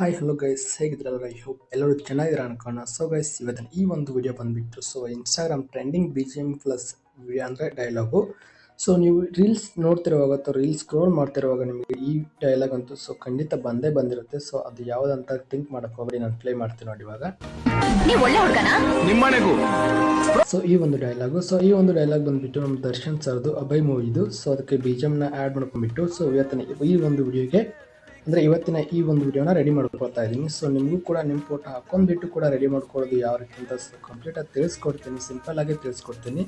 Hi hello guys ಹೇಗಿದ್ರಲ್ಲ I hope ಎಲ್ಲರೂ ಚೆನ್ನಾಗಿರ ಅನ್ಕೋಣ ಸೊ ಗೈಸ್ ಇವತ್ತಿನ ಈ ಒಂದು ವಿಡಿಯೋ ಬಂದುಬಿಟ್ಟು so Instagram trending B G M plus video ಅಂದರೆ ಡೈಲಾಗು ಸೊ ನೀವು ರೀಲ್ಸ್ ನೋಡ್ತಿರುವಾಗ ಅಥವಾ ರೀಲ್ಸ್ ಸ್ಕ್ರೋಲ್ ಮಾಡ್ತಿರುವಾಗ ನಿಮಗೆ ಈ ಡೈಲಾಗ್ ಅಂತೂ ಸೊ ಖಂಡಿತ ಬಂದೇ ಬಂದಿರುತ್ತೆ. ಸೊ ಅದು ಯಾವುದಂತ ಥಿಂಕ್ ಮಾಡಕ್ಕೆ ಹೋಗಿ ನಾನು ಪ್ಲೇ ಮಾಡ್ತೀನಿ ನೋಡಿ ಇವಾಗ. ನೀವ್ ಒಳ್ಳೆ ಹುಡ್ಗನಾ? ನಿಮ್ಮನೆಗೂ. ಸೊ ಈ ಒಂದು ಡೈಲಾಗು ಸೊ ಈ ಒಂದು ಡೈಲಾಗ್ ಬಂದ್ಬಿಟ್ಟು ನಮ್ಮ ದರ್ಶನ್ ಸರ್ದು ಅಭಯ್ ಮೂವಿದು ಸೊ ಅದಕ್ಕೆ ಬಿ ಜಿ ಎಮ್ನ ಆ್ಯಡ್ ಮಾಡ್ಕೊಂಡ್ಬಿಟ್ಟು ಸೊ ಇವತ್ತಿನ ಈ ಒಂದು ವಿಡಿಯೋಗೆ ಅಂದರೆ ಇವತ್ತಿನ ಈ ಒಂದು ವಿಡಿಯೋನ ರೆಡಿ ಮಾಡ್ಕೊಳ್ತಾ ಇದ್ದೀನಿ. ಸೊ ನಿಮಗೂ ಕೂಡ ನಿಮ್ಮ ಫೋಟೋ ಹಾಕೊಂಡ್ಬಿಟ್ಟು ಕೂಡ ರೆಡಿ ಮಾಡ್ಕೊಳ್ಳೋದು ಯಾವ ರೀತಿ ಅಂತ ಕಂಪ್ಲೀಟಾಗಿ ತಿಳಿಸ್ಕೊಡ್ತೀನಿ ಸಿಂಪಲ್ ಆಗಿ ತಿಳಿಸ್ಕೊಡ್ತೀನಿ.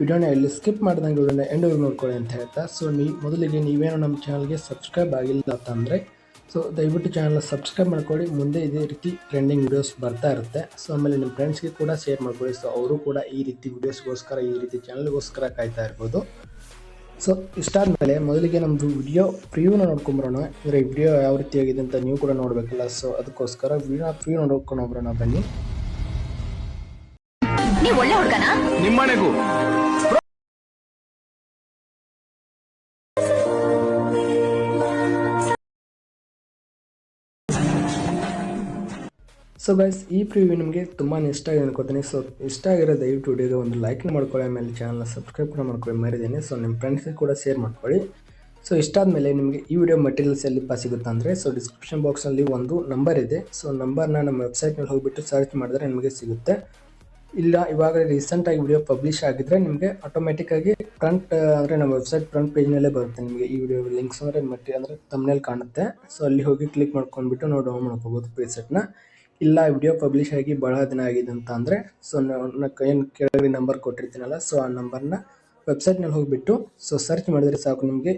ವಿಡಿಯೋನ ಎಲ್ಲಿ ಸ್ಕಿಪ್ ಮಾಡ್ದಂಗೆ ವಿಡಿಯೋನ ಎಂಡವರೆಗೂ ನೋಡ್ಕೊಳ್ಳಿ ಅಂತ ಹೇಳ್ತಾ. ಸೊ ನೀ ಮೊದಲಿಗೆ ನೀವೇನು ನಮ್ಮ ಚಾನಲ್ಗೆ ಸಬ್ಸ್ಕ್ರೈಬ್ ಆಗಿಲ್ಲ ಅಂತಂದರೆ ಸೊ ದಯವಿಟ್ಟು ಚಾನಲ್ನ ಸಬ್ಸ್ಕ್ರೈಬ್ ಮಾಡ್ಕೊಳ್ಳಿ. ಮುಂದೆ ಇದೇ ರೀತಿ ಟ್ರೆಂಡಿಂಗ್ ವಿಡಿಯೋಸ್ ಬರ್ತಾ ಇರುತ್ತೆ. ಸೊ ಆಮೇಲೆ ನಿಮ್ಮ ಫ್ರೆಂಡ್ಸ್ಗೆ ಕೂಡ ಶೇರ್ ಮಾಡ್ಕೊಳ್ಳಿ. ಸೊ ಅವರು ಕೂಡ ಈ ರೀತಿ ವಿಡಿಯೋಸ್ಗೋಸ್ಕರ ಈ ರೀತಿ ಚಾನಲ್ಗೋಸ್ಕರ ಕಾಯ್ತಾ ಇರ್ಬೋದು. ಸೊ ಇಷ್ಟಾದ್ಮೇಲೆ ಮೊದಲಿಗೆ ನಮ್ಮದು ವಿಡಿಯೋ ಪ್ರಿವ್ಯೂನ ನೋಡ್ಕೊಂಬರೋಣ. ಅಂದರೆ ವಿಡಿಯೋ ಯಾವ ರೀತಿ ಆಗಿದೆ ಅಂತ ನೀವು ಕೂಡ ನೋಡಬೇಕಲ್ಲ. ಸೊ ಅದಕ್ಕೋಸ್ಕರ ವಿಡಿಯೋ ಪ್ರಿವ್ಯೂ ನೋಡ್ಕೊಂಡು ಹೋಗ್ರೋಣ ಬನ್ನಿ. ನೀವು ಒಳ್ಳೆ ಹುಡುಗನ? ನಿಮ್ಮನೆಗೂ. ಸೊ ಗೈಸ್ ಈ ಪ್ರಿವ್ಯೂ ನಿಮಗೆ ತುಂಬಾ ಇಷ್ಟ ಆಗಿದೆ ಅನ್ಕೋತೀನಿ. ಸೊ ಇಷ್ಟ ಆಗಿರೋ ದಯವಿಟ್ಟು ವಿಡಿಯೋಗೆ ಒಂದು ಲೈಕ್ ಮಾಡ್ಕೊಳ್ಳಿ, ಆಮೇಲೆ ಚಾನಲ್ನ ಸಬ್ಸ್ಕ್ರೈಬ್ ಕೂಡ ಮಾಡ್ಕೊಳ್ಳಿ ಮರಿದ್ದೀನಿ ಸೊ ನಿಮ್ಮ ಫ್ರೆಂಡ್ಸ್ಗೆ ಕೂಡ ಶೇರ್ ಮಾಡ್ಕೊಳ್ಳಿ. ಸೊ ಇಷ್ಟಾದಮೇಲೆ ನಿಮಗೆ ಈ ವಿಡಿಯೋ ಮಟೀರಿಯಲ್ಸ್ ಎಲ್ಲಿಪ್ಪ ಸಿಗುತ್ತೆ ಅಂದರೆ ಸೊ ಡಿಸ್ಕ್ರಿಪ್ಷನ್ ಬಾಕ್ಸಲ್ಲಿ ಒಂದು ನಂಬರ್ ಇದೆ. ಸೊ ನಂಬರ್ನ ನಮ್ಮ ವೆಬ್ಸೈಟ್ನಲ್ಲಿ ಹೋಗಿಬಿಟ್ಟು ಸರ್ಚ್ ಮಾಡಿದ್ರೆ ನಿಮಗೆ ಸಿಗುತ್ತೆ. ಇಲ್ಲ ಇವಾಗ ರೀಸೆಂಟಾಗಿ ವಿಡಿಯೋ ಪಬ್ಲಿಷ್ ಆಗಿದ್ರೆ ನಿಮಗೆ ಆಟೋಮೆಟಿಕ್ಕಾಗಿ ಫ್ರಂಟ್ ಅಂದರೆ ನಮ್ಮ ವೆಬ್ಸೈಟ್ ಫ್ರಂಟ್ ಪೇಜ್ನಲ್ಲೇ ಬರುತ್ತೆ. ನಿಮಗೆ ಈ ವಿಡಿಯೋ ಲಿಂಕ್ಸ್ ಅಂದರೆ ಮಟೀರಿಯಲ್ ಅಂದರೆ ತಮ್ಮನೇಲಿ ಕಾಣುತ್ತೆ. ಸೊ ಅಲ್ಲಿ ಹೋಗಿ ಕ್ಲಿಕ್ ಮಾಡ್ಕೊಂಡ್ಬಿಟ್ಟು ನಾವು ಡೌನ್ ಮಾಡ್ಕೋಬೋದು ಪ್ರೀಸೆಟ್ನ ಇಲ್ಲ, ವಿಡಿಯೋ ಪಬ್ಲಿಷ್ ಆಗಿ ಭಾಳ ದಿನ ಆಗಿದೆ ಅಂತ ಅಂದರೆ ಸೊ ಏನು ಕೆಳಗಡೆ ನಂಬರ್ ಕೊಟ್ಟಿರ್ತೀನಲ್ಲ ಸೊ ಆ ನಂಬರ್ನ ವೆಬ್ಸೈಟ್ನಲ್ಲಿ ಹೋಗಿಬಿಟ್ಟು ಸೊ ಸರ್ಚ್ ಮಾಡಿದ್ರೆ ಸಾಕು ನಿಮಗೆ.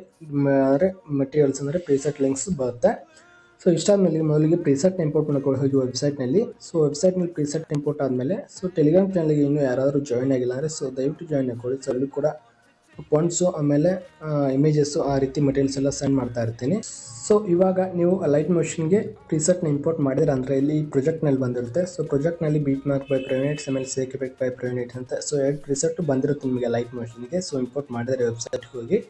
ಅಂದರೆ ಮೆಟೀರಿಯಲ್ಸ್ ಅಂದರೆ ಪ್ರೀಸೆಟ್ ಲಿಂಕ್ಸ್ ಬರುತ್ತೆ. ಸೊ ಇಷ್ಟಾದ್ಮೇಲೆ ಮೊದಲಿಗೆ ಪ್ರೀಸೆಟ್ ಇಂಪೋರ್ಟ್ ಮಾಡ್ಕೊಂಡು ಹೋಗಿ ವೆಬ್ಸೈಟ್ನಲ್ಲಿ ಸೊ ವೆಬ್ಸೈಟ್ನಲ್ಲಿ ಪ್ರೀಸೆಟ್ ಇಂಪೋರ್ಟ್ ಆದಮೇಲೆ ಸೊ ಟೆಲಿಗ್ರಾಮ್ ಚಾನಲ್ಗೆ ಇನ್ನೂ ಯಾರಾದರೂ ಜಾಯ್ನ್ ಆಗಿಲ್ಲ ಅಂದರೆ ಸೊ ದಯವಿಟ್ಟು ಜಾಯ್ನ್ ಹಾಕೊಳ್ಳಿ ಸೊ ಅಲ್ಲಿ ಕೂಡ ಫಾಂಟ್ಸು ಆಮೇಲೆ ಇಮೇಜಸ್ಸು ಆ ರೀತಿ ಮಟೀರಿಯಲ್ಸ್ ಎಲ್ಲ ಸೆಂಡ್ ಮಾಡ್ತಾ ಇರ್ತೀನಿ. ಸೊ ಇವಾಗ ನೀವು ಲೈಟ್ ಮೋಷನ್ಗೆ ಪ್ರಿಸೆಟ್ನ ಇಂಪೋರ್ಟ್ ಮಾಡಿದ್ರೆ, ಅಂದರೆ ಇಲ್ಲಿ ಪ್ರೊಜೆಕ್ಟ್ನಲ್ಲಿ ಬಂದಿರುತ್ತೆ. ಸೊ ಪ್ರೊಜೆಕ್ಟ್ನಲ್ಲಿ ಬೀಟ್ ಮಾರ್ಕ್ ಬೈ ಪ್ರೈನೇಟ್ಸ್ ಆಮೇಲೆ ಸೇಕ್ ಎಫೆಕ್ಟ್ ಬೈ ಪ್ರೈವೇಟ್ ಅಂತ. ಸೊ ಎರಡು ಪ್ರಿಸೆಟ್ ಬಂದಿರುತ್ತೆ ನಿಮಗೆ ಲೈಟ್ ಮೋಷನ್ಗೆ ಸೊ ಇಂಪೋರ್ಟ್ ಮಾಡಿದ್ರೆ ವೆಬ್ಸೈಟ್ಗೆ ಹೋಗಿ.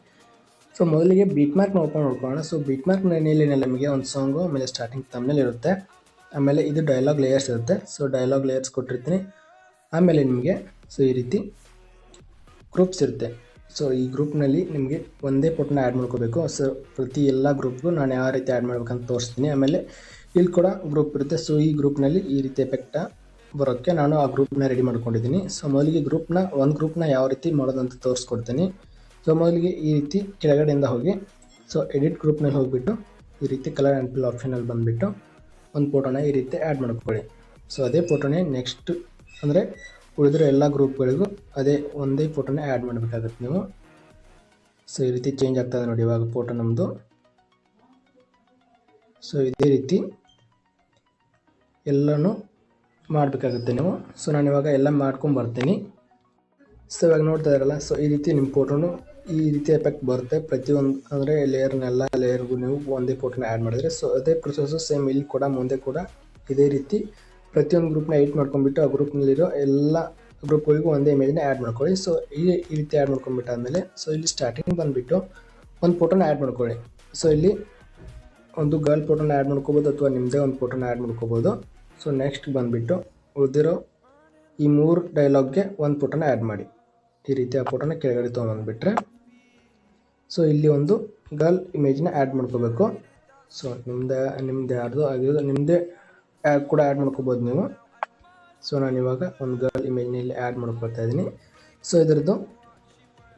ಸೊ ಮೊದಲಿಗೆ ಬೀಟ್ ಮಾರ್ಕ್ನ ಓಪನ್ ಮಾಡ್ಕೊಳ್ಳೋಣ. ಸೊ ಬೀಟ್ ಮಾರ್ಕ್ ಮೇಲೆ ನಮಗೆ ಒಂದು ಸಾಂಗು ಆಮೇಲೆ ಸ್ಟಾರ್ಟಿಂಗ್ ತಮ್ಮನೇಲಿ ಇರುತ್ತೆ. ಆಮೇಲೆ ಇದು ಡೈಲಾಗ್ ಲೇಯರ್ಸ್ ಇರುತ್ತೆ. ಸೊ ಡೈಲಾಗ್ ಲೇಯರ್ಸ್ ಕೊಟ್ಟಿರ್ತೀನಿ. ಆಮೇಲೆ ನಿಮಗೆ ಸೊ ಈ ರೀತಿ ಗ್ರೂಪ್ಸ್ ಇರುತ್ತೆ. ಸೊ ಈ ಗ್ರೂಪ್ನಲ್ಲಿ ನಿಮಗೆ ಒಂದೇ ಫೋಟೋನ ಆ್ಯಡ್ ಮಾಡ್ಕೋಬೇಕು. ಸೊ ಪ್ರತಿ ಎಲ್ಲ ಗ್ರೂಪ್ಗೂ ನಾನು ಯಾವ ರೀತಿ ಆ್ಯಡ್ ಮಾಡ್ಬೇಕಂತ ತೋರಿಸ್ತೀನಿ. ಆಮೇಲೆ ಇಲ್ಲಿ ಕೂಡ ಗ್ರೂಪ್ ಇರುತ್ತೆ. ಸೊ ಈ ಗ್ರೂಪ್ನಲ್ಲಿ ಈ ರೀತಿ ಎಫೆಕ್ಟ ಬರೋಕ್ಕೆ ನಾನು ಆ ಗ್ರೂಪ್ನ ರೆಡಿ ಮಾಡ್ಕೊಂಡಿದ್ದೀನಿ. ಸೊ ಮೊದಲಿಗೆ ಗ್ರೂಪ್ನ ಒಂದು ಗ್ರೂಪ್ನ ಯಾವ ರೀತಿ ಮಾಡೋದಂತ ತೋರಿಸ್ಕೊಡ್ತೀನಿ. ಸೊ ಮೊದಲಿಗೆ ಈ ರೀತಿ ಕೆಳಗಡೆಯಿಂದ ಹೋಗಿ. ಸೊ ಎಡಿಟ್ ಗ್ರೂಪ್ನಲ್ಲಿ ಹೋಗಿಬಿಟ್ಟು ಈ ರೀತಿ ಕಲರ್ ಆ್ಯಂಡ್ ಫಿಲ್ ಆಪ್ಷನಲ್ಲಿ ಬಂದುಬಿಟ್ಟು ಒಂದು ಫೋಟೋನ ಈ ರೀತಿ ಆ್ಯಡ್ ಮಾಡ್ಕೊಳ್ಳಿ. ಸೊ ಅದೇ ಫೋಟೋನೇ ನೆಕ್ಸ್ಟ್ ಅಂದರೆ ಉಳಿದಿರೋ ಎಲ್ಲ ಗ್ರೂಪ್ಗಳಿಗೂ ಅದೇ ಒಂದೇ ಫೋಟೋನ ಆ್ಯಡ್ ಮಾಡಬೇಕಾಗತ್ತೆ ನೀವು. ಸೊ ಈ ರೀತಿ ಚೇಂಜ್ ಆಗ್ತದೆ ನೋಡಿ ಇವಾಗ ಫೋಟೋ ನಮ್ಮದು ಸೊ ಇದೇ ರೀತಿ ಎಲ್ಲನೂ ಮಾಡಬೇಕಾಗುತ್ತೆ ನೀವು. ಸೊ ನಾನು ಇವಾಗ ಎಲ್ಲ ಮಾಡ್ಕೊಂಡು ಬರ್ತೀನಿ. ಸೊ ಇವಾಗ ನೋಡ್ತಾ ಇದ್ದಾರಲ್ಲ ಸೊ ಈ ರೀತಿ ನಿಮ್ಮ ಫೋಟೋನು ಈ ರೀತಿ ಎಫೆಕ್ಟ್ ಬರುತ್ತೆ. ಪ್ರತಿಯೊಂದು ಅಂದರೆ ಲೇಯರ್ನೆಲ್ಲ ಲೇಯರ್ಗೂ ನೀವು ಒಂದೇ ಫೋಟೋನ ಆ್ಯಡ್ ಮಾಡಿದ್ರೆ. ಸೊ ಅದೇ ಪ್ರೊಸೆಸ್ಸು ಸೇಮ್ ಇಲ್ಲಿ ಕೂಡ, ಮುಂದೆ ಕೂಡ ಇದೇ ರೀತಿ ಪ್ರತಿಯೊಂದು ಗ್ರೂಪ್ನ ಎಡಿಟ್ ಮಾಡ್ಕೊಂಡ್ಬಿಟ್ಟು ಆ ಗ್ರೂಪ್ನಲ್ಲಿರೋ ಎಲ್ಲ ಗ್ರೂಪ್ಗಳಿಗೂ ಒಂದೇ ಇಮೇಜ್ನ ಆ್ಯಡ್ ಮಾಡ್ಕೊಳ್ಳಿ. ಸೊ ಈ ಈ ರೀತಿ ಆ್ಯಡ್ ಮಾಡ್ಕೊಂಡ್ಬಿಟ್ಟಾದಮೇಲೆ ಸೊ ಇಲ್ಲಿ ಸ್ಟಾರ್ಟಿಂಗ್ ಬಂದುಬಿಟ್ಟು ಒಂದು ಫೋಟೋನ ಆ್ಯಡ್ ಮಾಡ್ಕೊಳ್ಳಿ. ಸೊ ಇಲ್ಲಿ ಒಂದು ಗರ್ಲ್ ಫೋಟೋನ ಆ್ಯಡ್ ಮಾಡ್ಕೋಬೋದು ಅಥವಾ ನಿಮ್ಮದೇ ಒಂದು ಫೋಟೋನ ಆ್ಯಡ್ ಮಾಡ್ಕೋಬೋದು. ಸೊ ನೆಕ್ಸ್ಟ್ ಬಂದುಬಿಟ್ಟು ಉಳಿದಿರೋ ಈ ಮೂರು ಡೈಲಾಗ್ಗೆ ಒಂದು ಫೋಟೋನ ಆ್ಯಡ್ ಮಾಡಿ. ಈ ರೀತಿ ಆ ಫೋಟೋನ ಕೆಳಗಡೆ ತೊಗೊಂಬಂದುಬಿಟ್ರೆ ಸೊ ಇಲ್ಲಿ ಒಂದು ಗರ್ಲ್ ಇಮೇಜ್ನ ಆ್ಯಡ್ ಮಾಡ್ಕೋಬೇಕು. ಸೊ ನಿಮ್ಮದೇ ನಿಮ್ಮದೇ ಯಾರ್ದು ಆಗಿರೋದು ನಿಮ್ಮದೇ ಕೂಡ ಆ್ಯಡ್ ಮಾಡ್ಕೋಬೋದು ನೀವು. ಸೊ ನಾನು ಇವಾಗ ಒಂದು ಗರ್ಲ್ ಇಮೇಜ್ನ ಇಲ್ಲಿ ಆ್ಯಡ್ ಮಾಡ್ಕೊಳ್ತಾ ಇದ್ದೀನಿ. ಸೊ ಇದರದ್ದು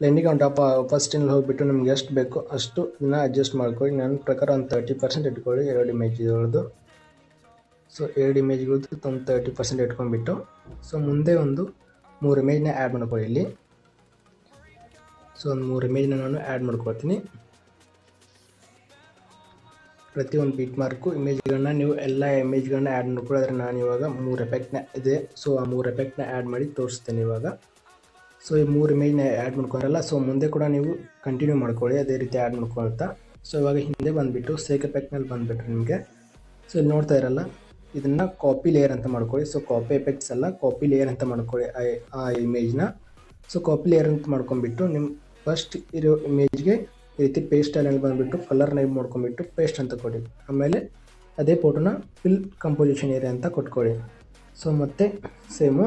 ಲೆಂಡಿಂಗ್ ಆನ್ ಟಾಪ್ ಫಸ್ಟಿನಲ್ಲಿ ಹೋಗಿಬಿಟ್ಟು ನಿಮ್ಗೆ ಎಷ್ಟು ಬೇಕೋ ಅಷ್ಟು ಇದನ್ನ ಅಡ್ಜಸ್ಟ್ ಮಾಡ್ಕೊಳ್ಳಿ. ನನ್ನ ಪ್ರಕಾರ ಒಂದು ತರ್ಟಿ ಪರ್ಸೆಂಟ್ ಇಟ್ಕೊಳ್ಳಿ. ಎರಡು ಇಮೇಜ್ ಇರೋದು ಸೊ ಎರಡು ಇಮೇಜ್ಗಳದ್ದು ಒಂದು ತರ್ಟಿ ಪರ್ಸೆಂಟ್ ಇಟ್ಕೊಂಡ್ಬಿಟ್ಟು. ಸೊ ಮುಂದೆ ಒಂದು ಮೂರು ಇಮೇಜ್ನ ಆ್ಯಡ್ ಮಾಡ್ಕೊಳ್ಳಿ ಇಲ್ಲಿ. ಸೊ ಒಂದು ಮೂರು ಇಮೇಜ್ನ ನಾನು ಆ್ಯಡ್ ಮಾಡ್ಕೊಳ್ತೀನಿ. ಪ್ರತಿಯೊಂದು ಬೀಟ್ ಮಾರ್ಕು ಇಮೇಜ್ಗಳನ್ನ ನೀವು ಎಲ್ಲ ಇಮೇಜ್ಗಳನ್ನ ಆ್ಯಡ್ ಮಾಡ್ಕೊಳ್ಳೋದ್ರೆ ನಾನು ಇವಾಗ ಮೂರು ಎಫೆಕ್ಟ್ನ ಇದೆ. ಸೊ ಆ ಮೂರು ಎಫೆಕ್ಟ್ನ ಆ್ಯಡ್ ಮಾಡಿ ತೋರಿಸ್ತೇನೆ ಇವಾಗ. ಸೊ ಈ ಮೂರು ಇಮೇಜ್ನ ಆ್ಯಡ್ ಮಾಡ್ಕೊಳಲ್ಲ. ಸೊ ಮುಂದೆ ಕೂಡ ನೀವು ಕಂಟಿನ್ಯೂ ಮಾಡ್ಕೊಳ್ಳಿ. ಅದೇ ರೀತಿ ಆ್ಯಡ್ ಮಾಡ್ಕೊಳ್ತಾ. ಸೊ ಇವಾಗ ಹಿಂದೆ ಬಂದುಬಿಟ್ಟು ಸೇಕ್ ಎಫೆಕ್ಟ್ನಲ್ಲಿ ಬಂದುಬಿಟ್ರೆ ನಿಮಗೆ. ಸೊ ಇಲ್ಲಿ ನೋಡ್ತಾ ಇರಲ್ಲ. ಇದನ್ನು ಕಾಪಿ ಲೇಯರ್ ಅಂತ ಮಾಡ್ಕೊಳ್ಳಿ. ಸೊ ಕಾಪಿ ಎಫೆಕ್ಟ್ಸ್ ಎಲ್ಲ ಕಾಪಿ ಲೇಯರ್ ಅಂತ ಮಾಡ್ಕೊಳ್ಳಿ ಆ- ಇಮೇಜ್ನ ಸೊ ಕಾಪಿ ಲೇಯರ್ ಅಂತ ಮಾಡ್ಕೊಂಡ್ಬಿಟ್ಟು ನಿಮ್ಮ ಫಸ್ಟ್ ಇರೋ ಇಮೇಜ್ಗೆ ಈ ರೀತಿ ಪೇಸ್ಟ್ ಅಲ್ಲಿ ಬಂದುಬಿಟ್ಟು ಕಲರ್ ನೈಬ್ ಮಾಡ್ಕೊಂಡ್ಬಿಟ್ಟು ಪೇಸ್ಟ್ ಅಂತ ಕೊಡಿ. ಆಮೇಲೆ ಅದೇ ಫೋಟೋನ ಫಿಲ್ ಕಂಪೋಸಿಷನ್ ಏರಿಯಾ ಅಂತ ಕೊಟ್ಕೊಳ್ಳಿ ಸೊ ಮತ್ತೆ ಸೇಮು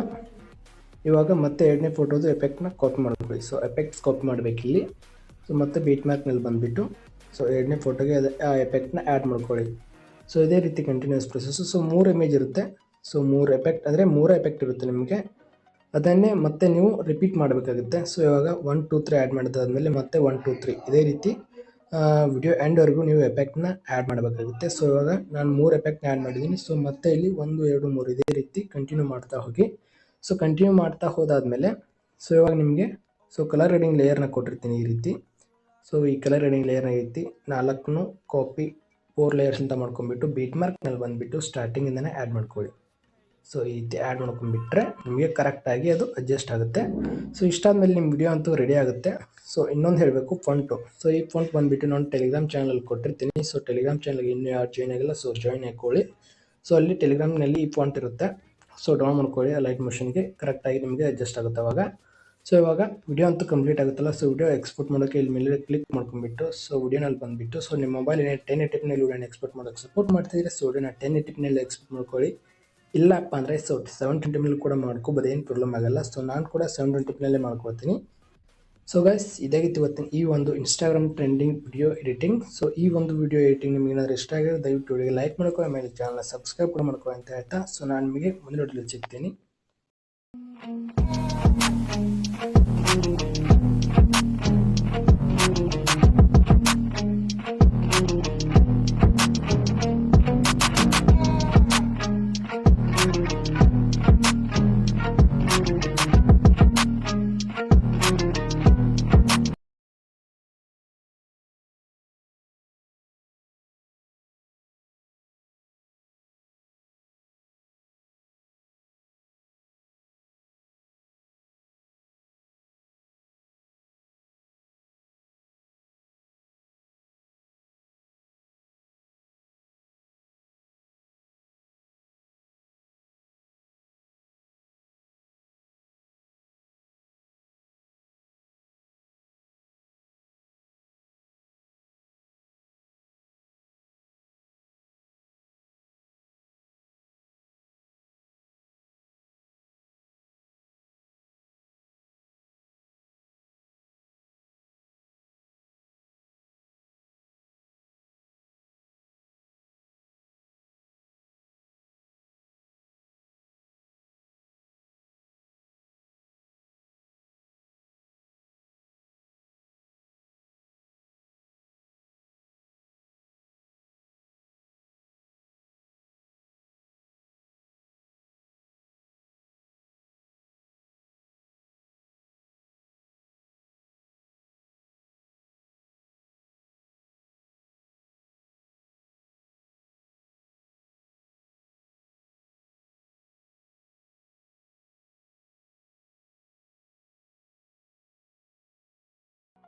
ಇವಾಗ ಮತ್ತೆ ಎರಡನೇ ಫೋಟೋದು ಎಫೆಕ್ಟ್ನ ಕಾಪ್ ಮಾಡ್ಕೊಳ್ಳಿ ಸೊ ಎಫೆಕ್ಟ್ಸ್ ಮಾಡ್ಬೇಕು ಮಾಡಬೇಕಿಲ್ಲಿ ಸೊ ಮತ್ತೆ ಬೀಟ್ ಮ್ಯಾಕ್ನಲ್ಲಿ ಬಂದುಬಿಟ್ಟು ಸೊ ಎರಡನೇ ಫೋಟೋಗೆ ಅದೇ, ಆ ಎಫೆಕ್ಟ್ನ ಆ್ಯಡ್ ಮಾಡ್ಕೊಳ್ಳಿ ಸೊ ಇದೇ ರೀತಿ ಕಂಟಿನ್ಯೂಸ್ ಪ್ರೊಸೆಸ್ಸು ಸೊ ಮೂರು ಇಮೇಜ್ ಇರುತ್ತೆ. ಸೊ ಮೂರು ಎಫೆಕ್ಟ್ ಅಂದರೆ ಮೂರು ಎಫೆಕ್ಟ್ ಇರುತ್ತೆ ನಿಮಗೆ. ಅದನ್ನೇ ಮತ್ತೆ ನೀವು ರಿಪೀಟ್ ಮಾಡಬೇಕಾಗುತ್ತೆ. ಸೊ ಇವಾಗ ಒನ್ ಟೂ ತ್ರೀ ಆ್ಯಡ್ ಮಾಡಿದಾದ್ಮೇಲೆ ಮತ್ತೆ ಒನ್ ಟೂ ತ್ರೀ ಇದೇ ರೀತಿ ವಿಡಿಯೋ ಎಂಡ್ವರೆಗೂ ನೀವು ಎಫೆಕ್ಟ್ನ ಆ್ಯಡ್ ಮಾಡಬೇಕಾಗುತ್ತೆ. ಸೊ ಇವಾಗ ನಾನು ಮೂರು ಎಫೆಕ್ಟ್ನ ಆ್ಯಡ್ ಮಾಡಿದ್ದೀನಿ. ಸೊ ಮತ್ತೆ ಇಲ್ಲಿ ಒಂದು, ಎರಡು, ಮೂರು ಇದೇ ರೀತಿ ಕಂಟಿನ್ಯೂ ಮಾಡ್ತಾ ಹೋಗಿ. ಸೊ ಕಂಟಿನ್ಯೂ ಮಾಡ್ತಾ ಹೋದಾದಮೇಲೆ ಸೊ ಇವಾಗ ನಿಮಗೆ ಸೊ ಕಲರ್ ರೇಡಿಂಗ್ ಲೇಯರ್ನ ಕೊಟ್ಟಿರ್ತೀನಿ ಈ ರೀತಿ. ಸೊ ಈ ಕಲರ್ ರೇಡಿಂಗ್ ಲೇಯರ್ನ ರೀತಿ ನಾಲ್ಕನ್ನು ಕಾಪಿ ಫೋರ್ ಲೇಯರ್ಸ್ ಅಂತ ಮಾಡ್ಕೊಂಡ್ಬಿಟ್ಟು ಬೀಟ್ ಮಾರ್ಕ್ನಲ್ಲಿ ಬಂದುಬಿಟ್ಟು ಸ್ಟಾರ್ಟಿಂಗಿಂದನೇ ಆ್ಯಡ್ ಮಾಡ್ಕೊಳ್ಳಿ. ಸೊ ಈ ರೀತಿ ಆ್ಯಡ್ ಮಾಡ್ಕೊಂಡ್ಬಿಟ್ರೆ ನಿಮಗೆ ಕರೆಕ್ಟಾಗಿ ಅದು ಅಡ್ಜಸ್ಟ್ ಆಗುತ್ತೆ. ಸೊ ಇಷ್ಟಾದಮೇಲೆ ನಿಮ್ಮ ವಿಡಿಯೋ ಅಂತೂ ರೆಡಿ ಆಗುತ್ತೆ. ಸೊ ಇನ್ನೊಂದು ಹೇಳಬೇಕು ಫಂಟು ಸೊ ಈ ಫಂಟ್ ಬಂದುಬಿಟ್ಟು ನಾನು ಟೆಲಿಗ್ರಾಮ್ ಚಾನಲಲ್ಲಿ ಕೊಟ್ಟಿರ್ತೀನಿ. ಸೊ ಟೆಲಿಗ್ರಾಮ್ ಚಾನಲ್ಗೆ ಇನ್ನೂ ಯಾರು ಜಾಯ್ನ್ ಆಗಿಲ್ಲ ಸೊ ಜಾಯ್ನ್ ಹಾಕೊಳ್ಳಿ ಸೊ ಅಲ್ಲಿ ಟೆಲಿಗ್ರಾಮ್ನಲ್ಲಿ ಈ ಫಾಂಟ್ ಇರುತ್ತೆ. ಸೊ ಡೌನ್ ಮಾಡ್ಕೊಳ್ಳಿ ಲೈಟ್ ಮೋಷನ್ಗೆ ಕರೆಕ್ಟಾಗಿ ನಿಮಗೆ ಅಡ್ಜಸ್ಟ್ ಆಗುತ್ತೆ ಅವಾಗ. ಸೊ ಇವಾಗ ವಿಡಿಯೋ ಅಂತೂ ಕಂಪ್ಲೀಟ್ ಆಗುತ್ತಲ್ಲ ಸೊ ವಿಡಿಯೋ ಎಕ್ಸ್ಪೋರ್ಟ್ ಮಾಡೋಕ್ಕೆ ಇಲ್ಲಿ ಮೇಲೆ ಕ್ಲಿಕ್ ಮಾಡ್ಕೊಂಡ್ಬಿಟ್ಟು ಸೊ ವಿಡಿಯೋನಲ್ಲಿ ಬಂದುಬಿಟ್ಟು ಸೊ ನಿಮ್ಮ ಮೊಬೈಲ್ ಏನೇ ಟೆನ್ ಎಟಿಪ್ನಲ್ಲಿ ವಿಡಿಯೋನ ಎಕ್ಸ್ಪೋರ್ಟ್ ಮಾಡೋಕ್ಕೆ ಸಪೋರ್ಟ್ ಮಾಡ್ತಿದ್ರೆ ಸೊ ವಿಡಿಯೋನ ಟೆನ್ ಎಟಿಪ್ನಲ್ಲಿ ಎಕ್ಸ್ಪೋರ್ಟ್ ಮಾಡ್ಕೊಳ್ಳಿ. ಇಲ್ಲಪ್ಪ ಅಂದರೆ ಸೊ ಸೆವೆನ್ ಟ್ವೆಂಟಿನಲ್ಲಿ ಕೂಡ ಮಾಡ್ಕೋಬೋದು, ಏನು ಪ್ರಾಬ್ಲಮ್ ಆಗಲ್ಲ. ಸೊ ನಾನು ಕೂಡ ಸೆವೆನ್ ಟ್ವೆಂಟಿ ಮೇಲೆ ಮಾಡ್ಕೊಳ್ತೀನಿ. ಸೊ ಗೈಸ್ ಇದಾಗಿತ್ತು ಇವತ್ತಿನ ಈ ಒಂದು Instagram trending video editing so ಈ ಒಂದು ವಿಡಿಯೋ ಎಡಿಟಿಂಗ್ ನಿಮಗೆ ಏನಾದರೂ ಇಷ್ಟ ಆಗಿದೆ ದಯವಿಟ್ಟು ವಿಡಿಯೋಗೆ ಲೈಕ್ ಮಾಡ್ಕೊ ಆಮೇಲೆ ಚಾನಲ್ನ ಸಬ್ಸ್ಕ್ರೈಬ್ ಕೂಡ ಮಾಡ್ಕೊ ಅಂತ ಹೇಳ್ತಾ. ಸೊ ನಾನು ನಿಮಗೆ ಮುಂದಿನ ವಿಡಿಯೋದಲ್ಲಿ ಸಿಗ್ತೀನಿ.